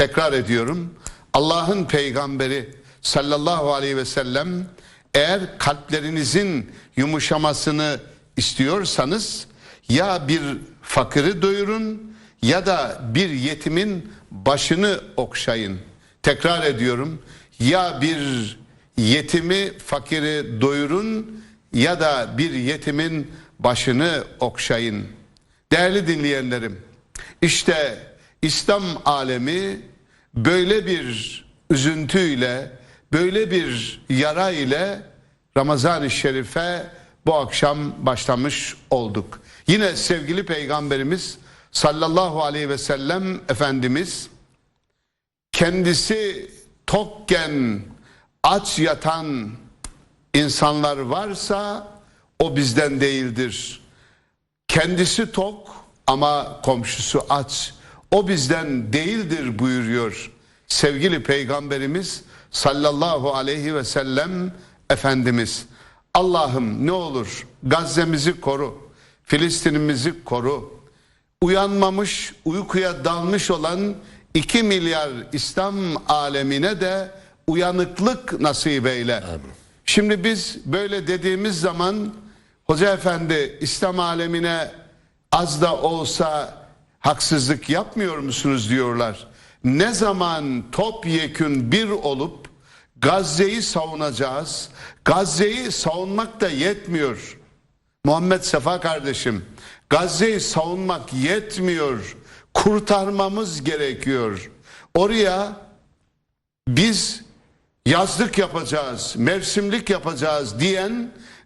tekrar ediyorum. Allah'ın peygamberi sallallahu aleyhi ve sellem eğer kalplerinizin yumuşamasını istiyorsanız ya bir fakiri doyurun ya da bir yetimin başını okşayın. Tekrar ediyorum. Ya bir yetimi fakiri doyurun ya da bir yetimin başını okşayın. Değerli dinleyenlerim, işte İslam alemi böyle bir üzüntüyle, böyle bir yara ile Ramazan-ı Şerif'e bu akşam başlamış olduk. Yine sevgili Peygamberimiz sallallahu aleyhi ve sellem Efendimiz kendisi tokken aç yatan insanlar varsa o bizden değildir. Kendisi tok ama komşusu aç. O bizden değildir buyuruyor sevgili peygamberimiz sallallahu aleyhi ve sellem Efendimiz. Allah'ım ne olur Gazze'mizi koru, Filistin'imizi koru. Uyanmamış, uykuya dalmış olan 2 milyar İslam alemine de uyanıklık nasip eyle. Şimdi biz böyle dediğimiz zaman Hoca Efendi İslam alemine az da olsa haksızlık yapmıyor musunuz diyorlar. Ne zaman topyekün bir olup Gazze'yi savunacağız. Gazze'yi savunmak da yetmiyor. Muhammed Sefa kardeşim Gazze'yi savunmak yetmiyor. Kurtarmamız gerekiyor. Oraya biz yazlık yapacağız, mevsimlik yapacağız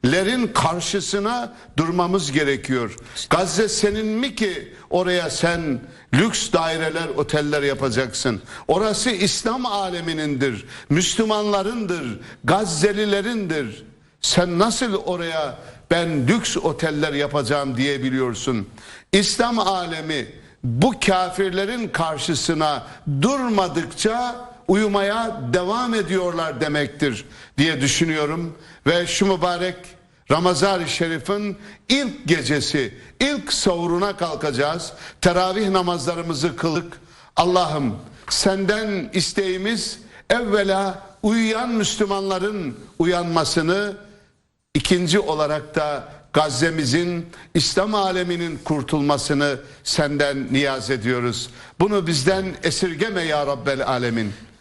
diyenlerin karşısına durmamız gerekiyor. Gazze senin mi ki oraya sen lüks daireler, oteller yapacaksın? Orası İslam aleminindir, Müslümanlarındır, Gazzelilerindir. Sen nasıl oraya ben lüks oteller yapacağım diyebiliyorsun? İslam alemi bu kafirlerin karşısına durmadıkça uyumaya devam ediyorlar demektir diye düşünüyorum. Ve şu mübarek Ramazan-ı Şerif'in ilk gecesi, ilk sahuruna kalkacağız. Teravih namazlarımızı kıldık. Allah'ım senden isteğimiz evvela uyuyan Müslümanların uyanmasını, ikinci olarak da Gazze'mizin, İslam aleminin kurtulmasını senden niyaz ediyoruz. Bunu bizden esirgeme ya Rabbel Alemin.